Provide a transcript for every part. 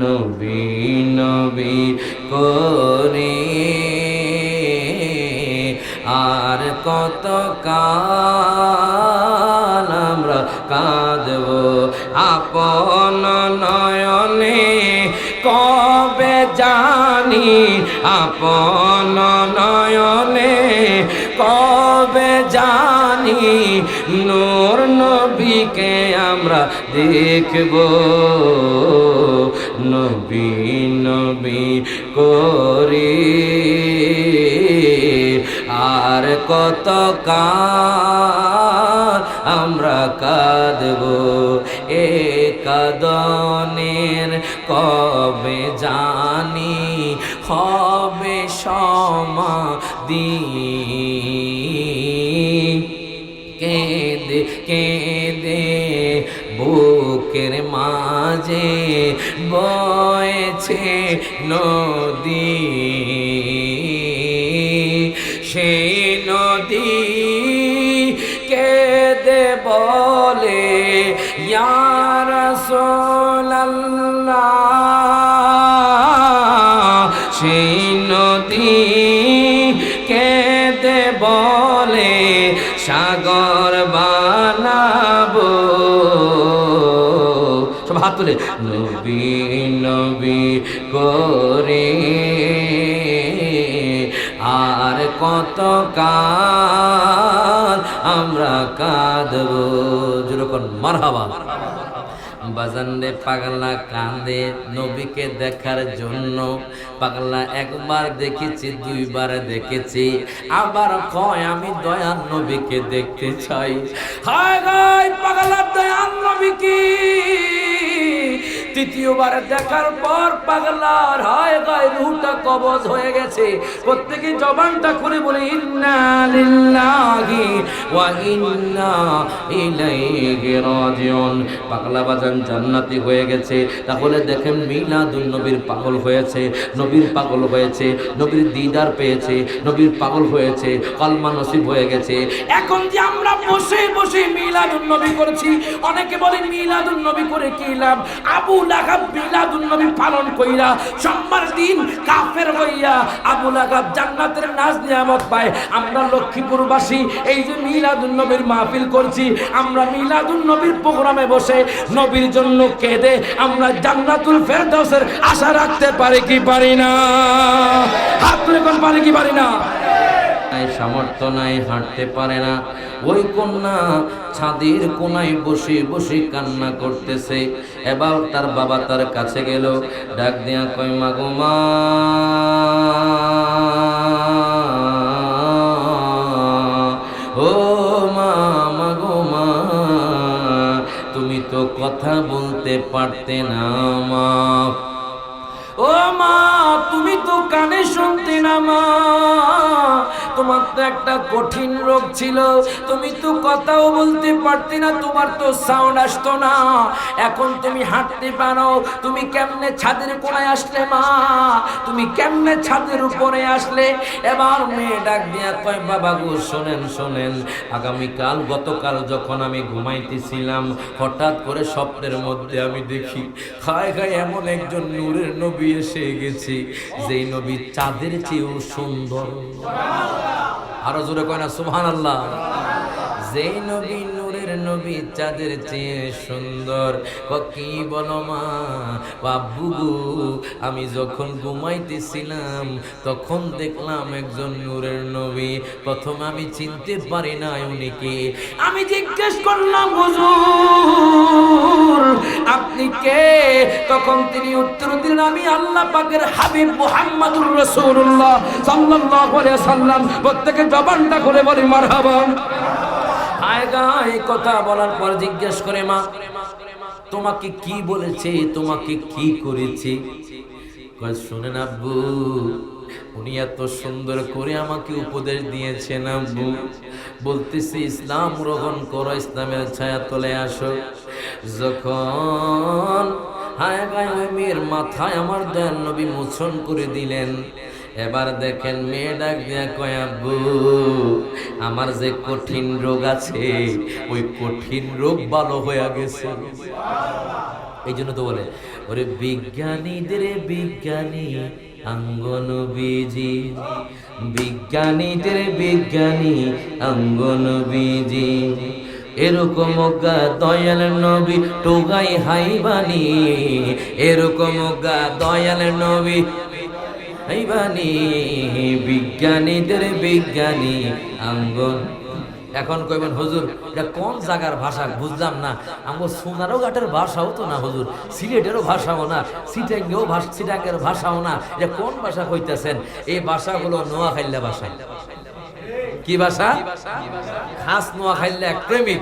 নবী নবী করে। আর কত আমরা কাঁদব আপন নয়নে, কবে জানি আপন নয়নে, কবে জানি নূর নবীকে আমরা দেখব। কত আমরা কাঁদব? এ কাদনের কবে জানি? হবে সমাধি। কেঁদে কেঁদে বুকের মাঝে বয়েছে নদী। বলে, সাগর বানাবো। সব হাত তুলে, নবী নবী করে। আর কত কাল আমরা কাঁদব। যেরকম মারহাবা। বাজানরে পাগলা কান্দে নবীকে দেখার জন্য পাগলা একবার দেখেছি, দুইবার দেখেছি। আবার কয়, আমি দয়ান নবীকে দেখতে চাই। হায় গায় পাগলা দয়াল নবীকে তৃতীয়বার দেখার পর পাগলার হায় গায় রুহটা কবজ হয়ে গেছে। প্রত্যেকে জবানটা করে বলে, ইন্না লিল্লাহি ওয়া ইন্না ইলাইহি রাজিউন। পাগলা বাজান জান্নাতি হয়ে গেছে। তাহলে দেখেন মিলাদুন নবীর পাগল হয়েছে, নবীর পাগল হয়েছে, নবীর দিদার পেয়েছে, নবীর পাগল হয়েছে, কলমা নসিব হয়ে গেছে। এখন যে আমরা বসে বসে মিলাদুন নবী করছি, অনেকে বলে মিলাদুন নবী করে কি লাভ? আবু লাগাব মিলাদুন নবী পালন কইরা সোমবার দিন কাফের হইয়া আবু লাগাব জান্নাতের নাজ নিয়ামত পায়। আমরা লক্ষ্মীপুরবাসী এই যে মিলাদুন নবীর মাহফিল করছি, আমরা মিলাদুন নবীর প্রোগ্রামে বসে নবীর জন্য কেঁদে আমরা জান্নাতুল ফেরদাউসের আশা রাখতে পারি কি পারি না? হাত তুলে পারি কি পারি না? সামর্থ্য নাই হাঁটতে পারে না। ওই কন্যা ছাদের কোনায় বসে বসে কান্না করতেছে। এবার তার বাবা তার কাছে গেল, ডাক দিয়া কয় মাগো মা। ও মা মাগো মা, তুমি তো কথা বলতে পারতে না, মা। ও মা, তুমি তো কানে শুনতে না মা। তোমার তো একটা কঠিন রোগ ছিল, তুমি তো কথাও বলতে পারতে না, তোমার তো সাউন্ড আসতো না। এখন তুমি হাঁটতে পারো, তুমি কেমনে ছাদের কোনায় আসলে মা? তুমি কেমনে ছাদের উপরে আসলে? এবার মেয়ে ডাক দিয়া কয়, বাবা গো, শোনেন শোনেন, আগামীকাল, গতকাল যখন আমি ঘুমাইতেছিলাম, হঠাৎ করে স্বপ্নের মধ্যে আমি দেখি খায় খায় এমন একজন নূরের নবী এসে গেছে। যেই নবী চাঁদের চেয়েও সুন্দর। আরও জোরে কয় না সুহান আল্লাহ যে নবী নবী চাঁদের চেয়ে সুন্দর। কি বলো মা? বাবু আমি যখন ঘুমাইতেছিলাম, তখন দেখলাম একজন নূরের নবী। প্রথম আমি চিনতে পারি না উনি কে। আমি জিজ্ঞেস করলাম, হুজুর, আপনি কে? তখন তিনি উত্তর দিলেন, আমি আল্লাহ পাকের হাবিব মুহাম্মাদুর রাসূলুল্লাহ সাল্লাল্লাহু আলাইহি সাল্লাম প্রত্যেকে জবানটা করে বলি, মারহাবা। আয় গায় কথা বলার পর জিজ্ঞেস করে, মা, তোমাকে কি বলেছে? তোমাকে কি করেছে? শোনেন আব্বু, উনি এত সুন্দর করে আমাকে উপদেশ দিয়েছেন আব্বু। বলতেছে, ইসলাম গ্রহণ করো, ইসলামের ছায়া তলে আসো। যখন হায় গায়ে মেয়ের মাথায় আমার দয়াল নবী মোচন করে দিলেন এবার দেখেন মেয়ে ডাক দিয়া কয়, আব্বু, আমার যে কঠিন রোগ আছে, ওই কঠিন রোগ ভালো হয়ে গেছে। এই জন্য তো বলে, ওরে বিজ্ঞানীদের বিজ্ঞানী আঙ্গন বিজি বিজ্ঞানীদের বিজ্ঞানী আঙ্গন বিজি এরকম গা দয়াল নবী টোগাই হাইবানি এরকম গা দয়াল নবী হাইবানি, বিজ্ঞানীদের বিজ্ঞানী আঙ্গন এখন কইবেন, হুজুর, এটা কোন জায়গার ভাষা? বুঝলাম না। আমার সোনারও ঘাটের ভাষাও তো না, হুজুর। সিলেটেরও ভাষাও না, সিটাঙ্গেও ভাষা, সিটাঙ্গের ভাষাও না। এটা কোন ভাষা কইতেছেন? এই ভাষাগুলো নোয়াখাইল্লা ভাষা। কি ভাষা? খাস নোয়াখাইল্লা এক প্রেমিক।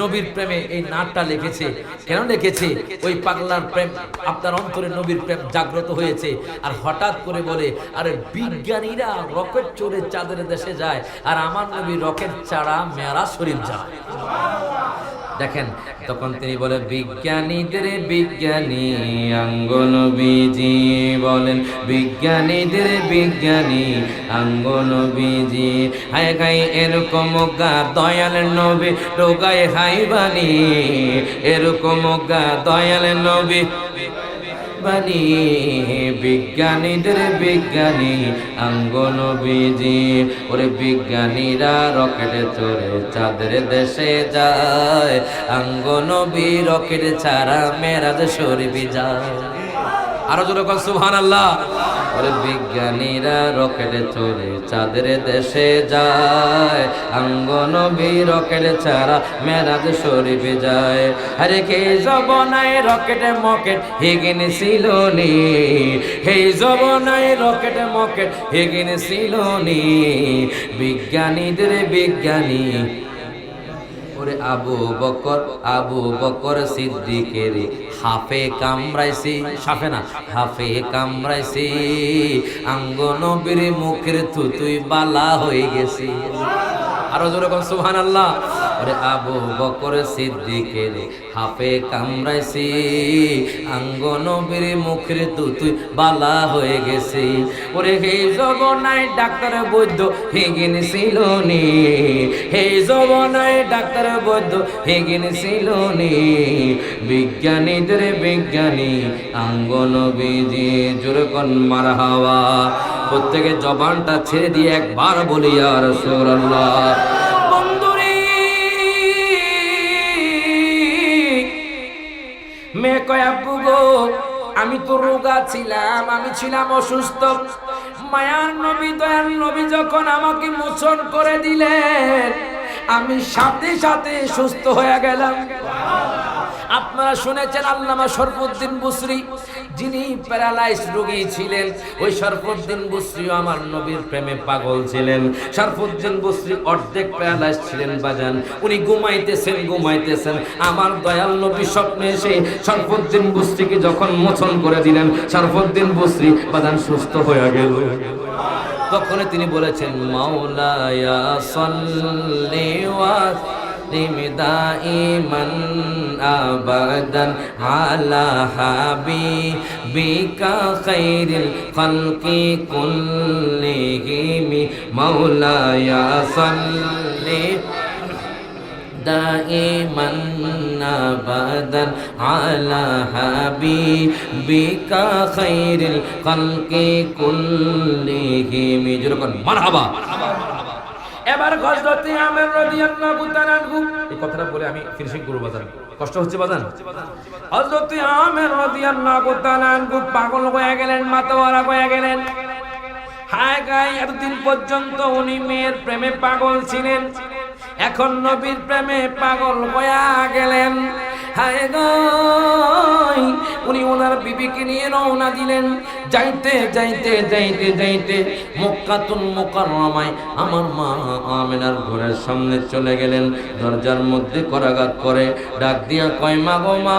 নবীর প্রেমে এই নাটটা লেগেছে। কেন লেগেছে? ওই পাগলার প্রেম, আপনার অন্তরে নবীর প্রেম জাগ্রত হয়েছে। আর হঠাৎ করে বলে, আরে বিজ্ঞানীরা রকেট চড়ে চাঁদের দেশে যায়, আর আমার নবী রকেট ছাড়া মেরা শরীর যায়। দেখেন তখন তিনি বলে বিজ্ঞানীদের বিজ্ঞানী আঙ্গন বিজি বলেন বিজ্ঞানীদের বিজ্ঞানী আঙ্গন বিজি হায় খাই এরকম গা দয়াল নবী রোগায় হাইবানি এরকম গা দয়াল নবী। বানি বিজ্ঞানীদের বিজ্ঞানী আঙ্গন বিজি। ওরে বিজ্ঞানীরা রকেট চড়ে চাঁদের দেশে যায়। আঙ্গন বি, রকেট ছাড়া মেরাজ শরীফ যায়। আরও জোরে সুহান আল্লাহ ওরে বিজ্ঞানীরা রকেটে চড়ে চাঁদের দেশে যায়। আঙ্গন বি রকেট ছাড়া মেরাজ শরীফ যায়। আরে কে জবনায় রকেটে মকেট, হেগিন ছিল নি হে জবনায় রকেটে মকেট, হেগিন ছিল নি বিজ্ঞানীদের বিজ্ঞানী ওরে আবু বকর আবু বকর সিদ্দিকের হাফে কামড়াইছি সাফে না, হাফে কামড়াইছি আঙ্গন বীর মুখের থুতুই বালা হয়ে গেছি। আরও জোরে সুহান আল্লাহ ওরে আবু বকর সিদ্দিকের হাফে কামড়াইছি। আঙ্গন বীর মুখের তুই বালা হয়ে গেছি। ওরে হে জবনাই ডাক্তার বৈদ্য হেগিন ছিল নি। হে জবনাই ডাক্তার বৈদ্য হেগিন ছিল নি। বিজ্ঞানীদের বিজ্ঞানী আঙ্গন বিজি জোরে কোন মার হাওয়া। প্রত্যেকে জবানটা ছেড়ে দিয়ে একবার বলি আর সুরাল্লাহ বন্ধুরে মেয়ে কয় আব্বু গো আমি তো রোগা ছিলাম, আমি ছিলাম অসুস্থ। মায়ার নবী দয়াল নবী যখন আমাকে মোচন করে দিলেন, আমি সাথে সাথে সুস্থ হয়ে গেলাম। আপনারা শুনেছেন আল্লামা শরফুদ্দিন বুসরি যিনি প্যারালাইজ রোগী ছিলেন, ওই সরফুদ্দিন বুসরি আমার নবীর প্রেমে পাগল ছিলেন। সরফুদ্দিন বুসরি অর্ধেক প্যারালাইজ ছিলেন, বাজান। উনি ঘুমাইতেছেন ঘুমাইতেছেন। আমার দয়াল নবী স্বপ্নে এসে সরফুদ্দিন বুসরিকে যখন মোচন করে দিলেন সরফুদ্দিন বুসরি, বাজান, সুস্থ হয়ে গেল। তখন তিনি বলেছেন, মাওলায়া সল্লি ওয়া দাইমান دائما ابدا على حبيبك خير الخلق كلهم مولاي صل دائما ابدا على حبيبك خير الخلق كلهم جركن مرحبا এবার হযরত আমের রাদিয়াল্লাহু তাআলা এই কথাটা বলে আমি ফিনিশিং করব বাজান কষ্ট হচ্ছে বাজান হযরত আমের রাদিয়াল্লাহু তাআলা পাগল হয়ে গেলেন, মাতোয়ারা হয়ে গেলেন। হায় গাই, এতদিন পর্যন্ত উনি মেয়ের প্রেমে পাগল ছিলেন। এখন নবীর প্রেমে পাগল হয়ে গেলেন। হায় গাই উনি ওনার বিবিকে নিয়ে রওনা দিলেন। যাইতে যাইতে যাইতে যাইতে মক্কাতুন মুকাররমায় আমার মা আমেনার ঘরের সামনে চলে গেলেন। দরজার মধ্যে করাঘাত করে ডাক দিয়া কয়, মা গো মা,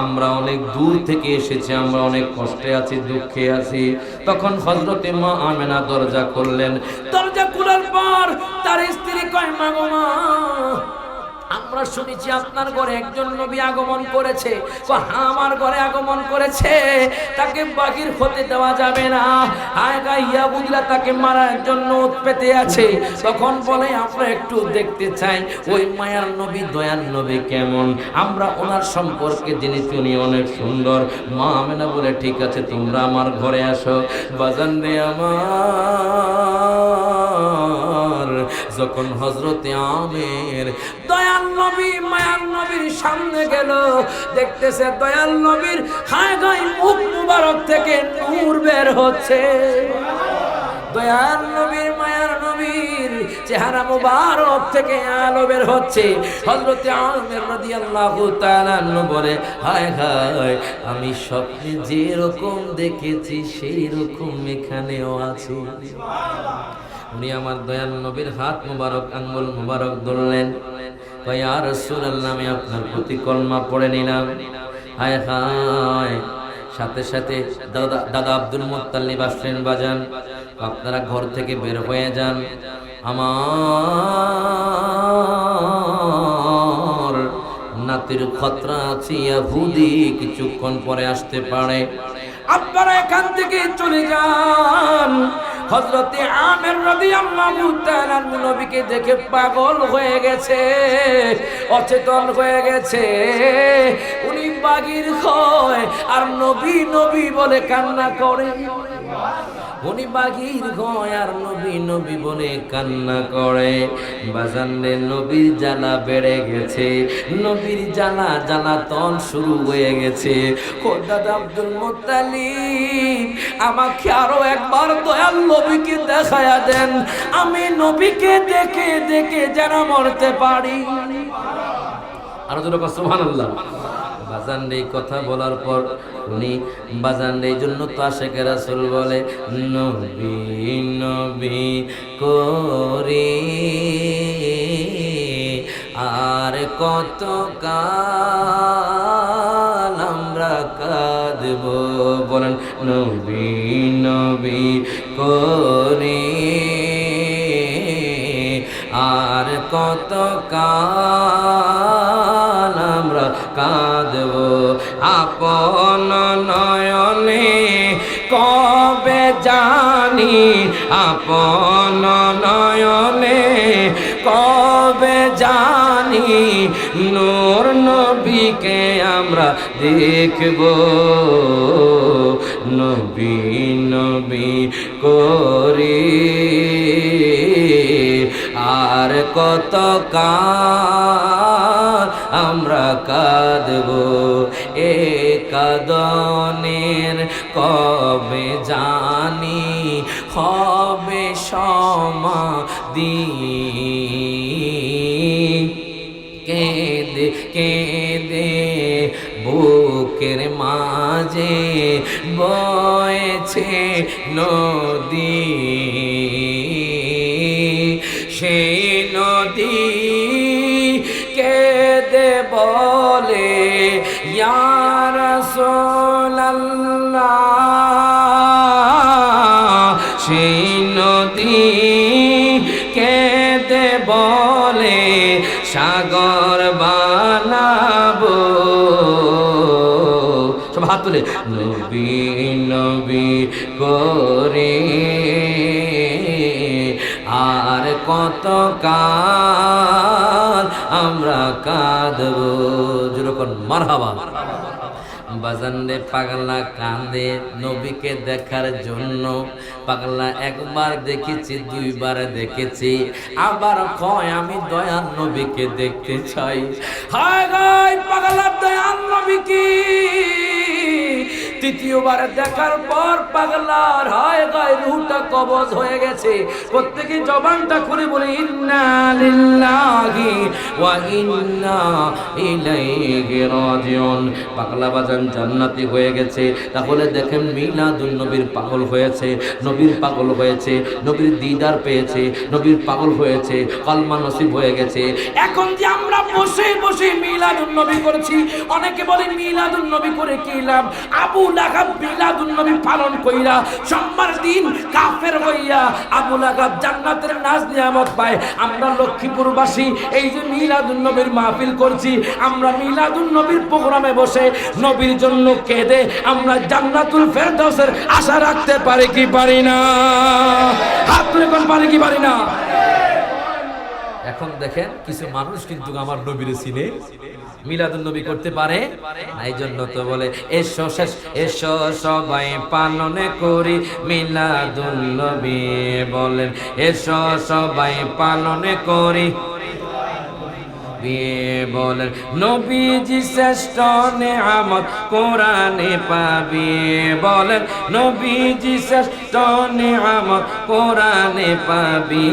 আমরা অনেক দূর থেকে এসেছি, আমরা অনেক কষ্টে আছি, দুঃখে আছি। তখন হজরতে মা আমেনা দরজা করলেন দরজা খোলার পর তার স্ত্রী কয়, মা গো মা আমরা শুনেছি, আপনার ঘরে একজন নবী আগমন করেছে। হ্যাঁ আমার ঘরে আগমন করেছে। তাকে বাগির হতে দেওয়া যাবে না। হায় গা, ইয়াহুদিরা তাকে মারার জন্য পেতে আছে। তখন বলে, আমরা একটু দেখতে চাই, ওই মায়ার নবী, দয়ার নবী কেমন? আমরা ওনার সম্পর্কে জেনেছি উনি অনেক সুন্দর। মা আমেনা বলে, ঠিক আছে, তোমরা আমার ঘরে আসো। বাজান রে, আমার যখন হজরতে আমের দয়াল নবী, মায়ার নবীর সামনে গেল, দেখতেছে দয়াল নবীর হায় গাই মুখ মুবারক থেকে নূর বের হচ্ছে। দয়াল নবীর, মায়ার নবীর চেহারা মুবারক থেকে আলো বের হচ্ছে। হযরতে আমের রাদিয়াল্লাহু বলে, হায় হায়, আমি স্বপ্নে যেরকম দেখেছি সেই রকম এখানেও আছে। উনি আমার দয়াল নবীর হাত মুবারক, আঙ্গুল মুবারক ধরলেন। আর রাসূলুল্লাহ, আমি আপনার প্রতি কলমা পড়ে নিলাম। হায় হায়। সাথে সাথে দাদা দাদা আব্দুল মোত্তালিব আসলেন বাজান। আপনারা ঘর থেকে বের হয়ে যান। আমার নাতির খতরা আছে, ইয়াহুদি, কিছুক্ষণ পরে আসতে পারে। আপনারা এখান থেকে চলে যান। হজরতে আমের রবি নবীকে দেখে পাগল হয়ে গেছে, অচেতন হয়ে গেছে। উনি বাগির হয় আর নবী নবী বলে কান্না করে। উনি গয় আর নবী নবী বলে কান্না করে। বাজানলে নবীর জ্বালা বেড়ে গেছে নবীর জ্বালা জ্বালাতন শুরু হয়ে গেছে। খোদাদ আব্দুল মোত্তালিব আমাকে আরও একবার দয়াল নবীকে দেখায়া দেন। আমি নবীকে দেখে দেখে যেন মরতে পারি। আরও জোরে সুবহানাল্লাহ। বাজান এই কথা বলার পর উনি বাজান, এই জন্য তো আশেখ রাসুল বলে, নবী নবী করি আর কত আমরা কাঁদব? বলেন, নবী নবী করে আর কত কাল আপন নয়নে কবে জানি নূর নবীকে আমরা দেখব। নবী নবী করি। আর কত কাল সমাধি কেঁদে কেঁদে বুকের মাঝে বয়েছে নদী। করে। আর কত কাল আমরা কাঁদব। যেরকম মারহাবা। বাজানরে পাগলা কান্দে নবীকে দেখার জন্য। পাগলা একবার দেখেছি, দুইবার দেখেছি। আবার কয়, আমি দয়াল নবীকে দেখতে চাই। হায় গায় পাগলা দয়াল নবীকে তৃতীয়বার দেখার পর পাগলার হায় গায় রুহটা কবজ হয়ে গেছে। প্রত্যেকে জবানটা করে বলে, ইন্না লিল্লাহি ওয়া ইন্না ইলাইহি রাজিউন। পাগলা বাজান জান্নাতি হয়ে গেছে। তাহলে দেখেন মিলাদুন নবীর পাগল হয়েছে, নবীর পাগল হয়েছে, নবীর দিদার পেয়েছে, নবীর পাগল হয়েছে, কলমা নসিব হয়ে গেছে। এখন যে আমরা বসে বসে মিলাদুন নবী করেছি, অনেকে বলে মিলাদুন নবী করে কি লাভ? আবু নবী পালন কইরা সোমবার দিন কাফের হইয়া জান্নাতের নাজ নিয়ামত পায়। আমরা লক্ষ্মীপুরবাসী, এই যে মিলাদুন নবীর মাহফিল করছি, আমরা মিলাদুন নবীর প্রোগ্রামে বসে নবীর জন্য কেঁদে আমরা জান্নাতুল ফেরদৌসের আশা রাখতে পারি কি পারি না? হাত তুলে পারি কি পারি না? এখন দেখেন কিছু মানুষ কিন্তু আমার নবীর চিনে মিলাদুল নবী করতে পারে এই জন্য তো বলে, এসো শেষ, এসো সবাই পালন করি মিলাদুল নবী, বলেন, এসো সবাই পালন করি। বিয়ে বলেন, নবীজি শ্রেষ্ঠ নেয়ামত কোরআনে পাবি। বলেন, নবীজি শ্রেষ্ঠ নেয়ামত কোরআনে পাবি।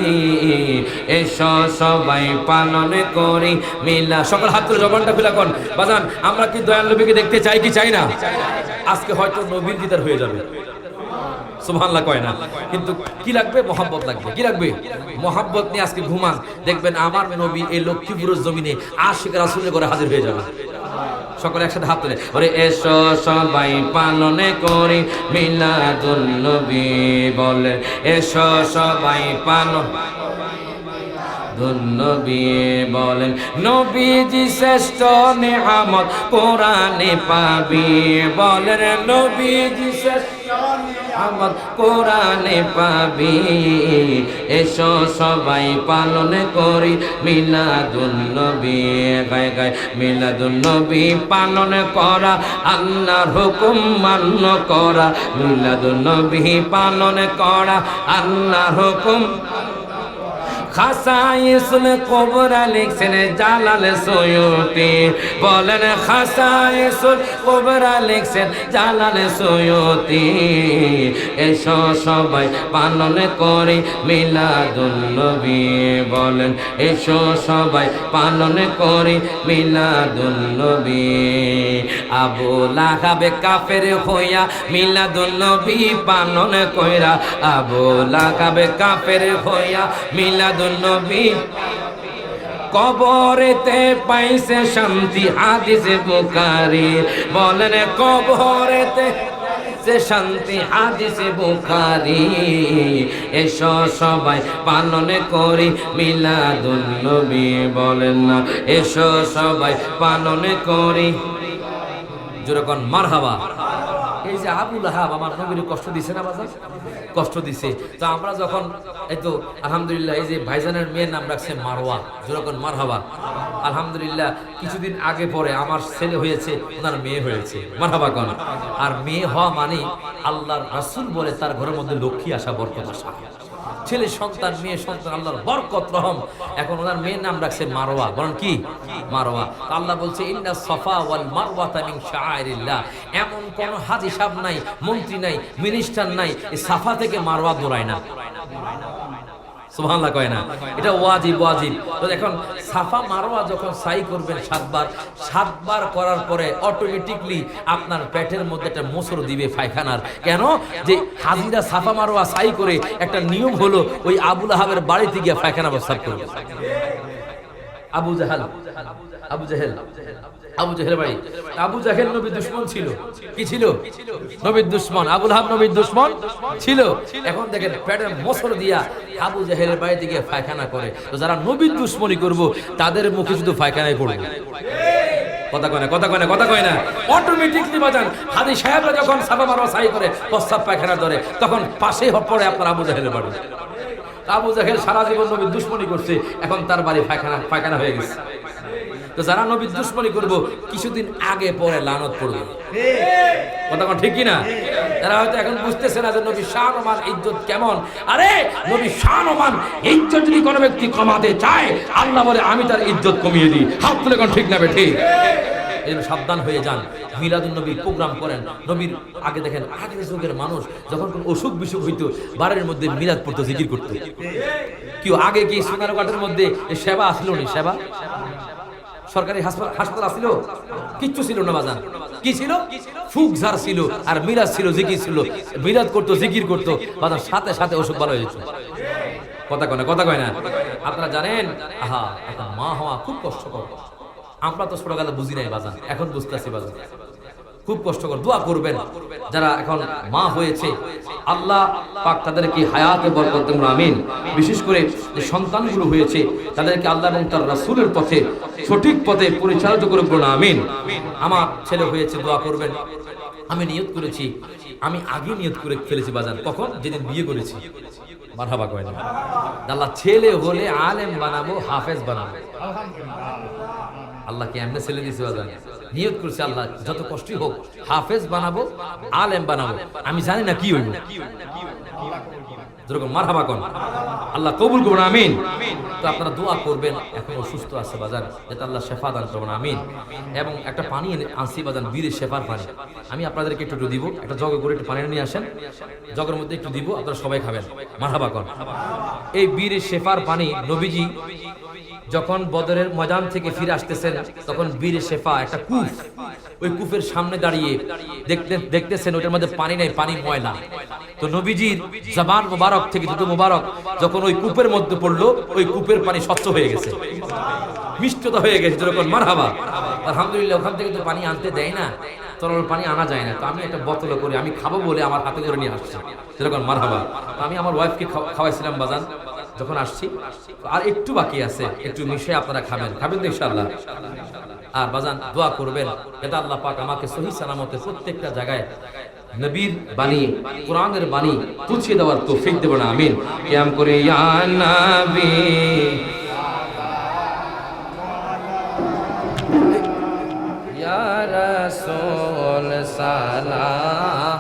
এসো সবাই পালন করি, মিলা। সকল হাত তুলে জবানটা খুলে বাজান, আমরা কি দয়াল নবীকে দেখতে চাই কি চাই না? আজকে হয়তো নবীর দিদার হয়ে যাবে। সুবহানাল্লাহ কয় না। কিন্তু কি লাগবে? মোহাব্বত লাগবে। কি লাগবে? মোহাব্বত নিয়ে আজকে ঘুমান। দেখবেন আমার নবী এই লক্ষ্মীপুরের জমিনে আশিক রাসুলের করে হাজির হয়ে যাবে। সকলে একসাথে হাত তুলে ওরে এসো সবাই পালনে করি মিলাদুল নবী বলে। এসো সবাই পালন নবী বলেন, নবীজি শ্রেষ্ঠ নেহামত কোরআনে পাবি। বলেন, নবীজি শ্রেষ্ঠ আমার কোরআনে পাবি। এসো সবাই পালন করি মিলাদুন নবী। গায় গায় মিলাদুন নবী পালন করা, আল্লাহর হুকুম মান্য করা। মিলাদুন নবী পালন করা, আল্লাহর হুকুম খাসাইসুল কোবরা লিখছেন জালাল সৈয়তি বলেন খাসাইসুল কোবরা লিখছেন জালাল সৈয়তি এসো সবাই পালন করি মিলাদুন নবী। বলেন, এসো সবাই পালন করি মিলাদুন নবী। আবু লাহাবে কাফের হইয়া মিলাদুন নবী পালন কইরা, আবু লাহাবে কাফের হইয়া মিলাদ নবী। কবরেতে পাইছে শান্তি, হাদিসে বুকারি বলেন, কবরেতে সে শান্তি, হাদিসে বুখারি। এসো সবাই পালন করি মিলাদুন নবী। বলেন না, এসো সবাই পালন করি। যেরকম মারহাবা। এই যে আবুল আহাব আমার নবীর কষ্ট দিছে না বাজার কষ্ট দিছে। তো আমরা যখন, এই তো আলহামদুলিল্লাহ, এই যে ভাইজানের মেয়ের নাম রাখছে মারোয়া যেরকম মারহাবা। আলহামদুলিল্লাহ, কিছুদিন আগে পরে আমার ছেলে হয়েছে, ওনার মেয়ে হয়েছে। মারহাবা কন? আর মেয়ে হওয়া মানে আল্লাহর রাসুল বলে তার ঘরের মধ্যে লক্ষ্মী আসা বরকত আসা। ছেলে সন্তান, মেয়ে সন্তান, আল্লাহর বরকত, রহম। এখন ওনার মেয়ের নাম রাখছে মারোয়া। বরং কি? মারোয়া। আল্লাহ বলছে, ইন্না সফা ওয়াল মারওয়া মিন শাআইরিল্লাহ। এমন কোন হাজি সাহেব নাই, মন্ত্রী নাই মিনিস্টার নাই সাফা থেকে মারোয়া দৌড়ায় না। সুবহানাল্লাহ কয় না? এটা ওয়াজিব ওয়াজিব। তো এখন সাফা মারওয়া যখন সাই করবেন সাতবার সাতবার করার পরে অটোমেটিকলি আপনার পেটের মধ্যে একটা মোসর দিবে পায়খানার। কেন? যে হাজিরা সাফা মারওয়া সাই করে একটা নিয়ম হলো ওই আবুল আহাবের বাড়িতে গিয়ে পায়খানা প্রস্তাব করবে। আবু জাহাল আবু জাহেল আবু জাহেল। ভাই, আবু জাহেল নবীর দুশ্মন ছিল। কি ছিল? নবীর দুশ্মন, আবুল হাব নবীর দুশ্মন ছিল। এখন দেখেন পেটের মোসর দিয়া আবু জাহেলের বাড়িতে গিয়ে পায়খানা করে। তো যারা নবীর দুশ্মনী করব, তাদের মুখে শুধু পায়খানায় পড়বে। আবু আবু জাহেল সারা জীবন নবীর দুশ্মনী করছে, এখন তার বাড়ি পায়খানা পায়খানা হয়ে গেছে। তো যারা নবীর দুশ্মনী করব, কিছুদিন আগে পরে লানত পড়বে। কথা ঠিক কিনা? তারা হয়তো এখন বুঝতেছে না যে নবী শান ওমান ইজ্জত কেমন। আরে, নবী শান ওমান ইজ্জত যদি কোনো ব্যক্তি কমাতে চায়, আল্লাহ বলে, আমি তার ইজ্জত কমিয়ে দিই। হাত তুলে কোন ঠিক না বে ঠিক? এই সাবধান হয়ে যান। মিলাদুল নবীর প্রোগ্রাম করেন। নবীর আগে দেখেন আগের যুগের মানুষ যখন কোন অসুখ বিসুখ হইতো বাড়ির মধ্যে মিলাদ পড়তো, জিকির করতো। কেউ আগে কি সোনার কাঠের মধ্যে সেবা আসলো নি? সেবা? সরকারি হাসপাতাল আসছিল কিচ্ছু ছিল না বাজার। কি ছিল? ফুক ঝাড় ছিল, আর মিরাজ ছিল, জিকির ছিল। মিরাজ করতো, জিকির করতো। বাজার সাথে সাথে ওষুধ ভালো হয়ে যেত। কথা কয় না, কথা কয় না। আপনারা জানেন? আহা মা হওয়া খুব কষ্টকর। আমরা তো ছোটবেলা বুঝি নাই বাজান এখন বুঝতে আসি বাজান খুব কষ্টকর দোয়া করবেন যারা এখন মা হয়েছে। আল্লাহ পাক তাদেরকে হায়াতে বরকত আমিন। বিশেষ করে যে সন্তানগুলো হয়েছে, তাদেরকে আল্লাহ এবং তার রাসূলের পথে, সঠিক পথে পরিচালিত করে বলুন, আমিন। আমার ছেলে হয়েছে, দোয়া করবেন। আমি নিয়ত করেছি, আমি আগে নিয়ত করে ফেলেছি বাজার। কখন? যেদিন বিয়ে করেছি। মারহাবা কয় না। আল্লাহ ছেলে হলে আলেম বানাবো, হাফেজ বানাবো। আল্লাহকে এমনি ছেলে দিয়েছে বাজার? নিয়ত করছে আল্লাহ, যত কষ্টই হোক, হাফেজ বানাবো, আলেম বানাবো। আমি জানি না কি হইব। যেরকম মারহাবা কোন। আল্লাহ কবুল করুন, আমিন। তো আপনারা দোয়া করবেন, এখন অসুস্থ আছে বাজার যাতে আল্লাহ শেফা দান করবেন আমিন। এবং একটা পানি এনে আনছি বাজার বীরের শেফার পানি। আমি আপনাদেরকে একটু একটু দিব, একটা জগে করে একটু পানি নিয়ে আসেন। জগের মধ্যে একটু দিব, আপনারা সবাই খাবেন। মারহাবা কোন। এই বীরের শেফার পানি নবীজি যখন বদরের ময়দান থেকে ফিরে আসতেছেন, তখন বীর শেফা একটা কূপ ওই কূপের সামনে দাঁড়িয়ে দেখতে দেখতেছেন ওটার মধ্যে পানি নেই, পানি ময়লা। তো নবীজির জবান মোবারক থেকে দুটো মোবারক যখন ওই কূপের মধ্যে পড়ল, ওই কূপের পানি স্বচ্ছ হয়ে গেছে। মিষ্টতা হয়ে গেছে যেরকম মারহাবা। আলহামদুলিল্লাহ, ওখান থেকে তো পানি আনতে দেয় না, তরল পানি আনা যায় না। তো আমি একটা বোতলে করে, আমি খাব বলে আমার হাতে করে নিয়ে আসছি। যেরকম মারহাবা। তো আমি আমার ওয়াইফকে খাওয়াইছিলাম, বাজান। যখন আসছি, আর একটু বাকি আছে, একটু মিশে আপনারা খাবেন। খাবেন তো ইনশাআল্লাহ। আর বাজান, দোয়া করবেন এটা আল্লাহ পাক আমাকে সহি সালামতে প্রত্যেকটা জায়গায় নবীর বাণী, কোরআনের বাণী পৌঁছে দেওয়ার তৌফিক দেব না। আমিন। কিয়াম করে সালাম।